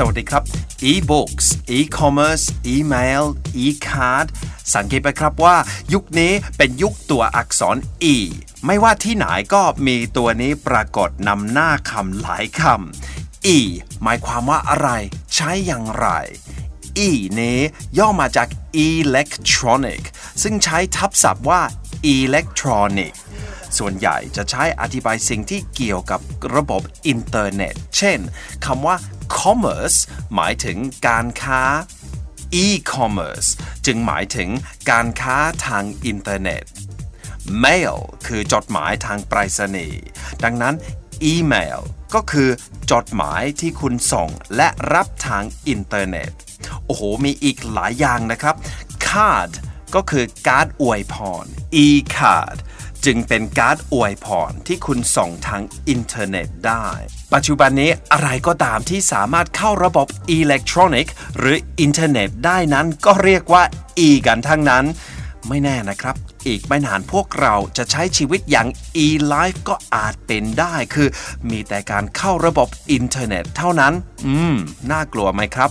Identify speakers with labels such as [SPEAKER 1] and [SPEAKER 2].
[SPEAKER 1] สวัสดีครับ e-books e-commerce email e-card สังเกตไปครับว่า ยุคนี้เป็นยุคตัวอักษร e ไม่ว่าที่ไหนก็มีตัวนี้ปรากฏนำหน้าคำหลายคำ e หมายความว่าอะไร ใช้อย่างไร e นี้ย่อมาจาก electronic ซึ่งใช้ทับศัพท์ว่า electronic ส่วนใหญ่จะใช้อธิบายสิ่งที่เกี่ยวกับระบบอินเทอร์เน็ต เช่นคำว่า commerce หมายถึงการค้า e-commerce จึงหมายถึงการค้าทางอินเทอร์เน็ต mail คือจดหมายทางไปรษณีย์ ดังนั้น email ก็คือจดหมายที่คุณส่งและรับทางอินเทอร์เน็ต โอ้โห มีอีกหลายอย่างนะครับ card ก็คือการ์ดอวยพร e-card จึงเป็นการ์ดอวยพรที่คุณส่งทางอินเทอร์เน็ตได้ ปัจจุบันนี้อะไรก็ตามที่สามารถเข้าระบบอิเล็กทรอนิกส์หรืออินเทอร์เน็ตได้นั้นก็เรียกว่า e กันทั้งนั้น ไม่แน่นะครับ อีกไม่นานพวกเราจะใช้ชีวิตอย่าง e-life ก็อาจเป็นได้ คือมีแต่การเข้าระบบอินเทอร์เน็ตเท่านั้น อืม น่ากลัวไหมครับ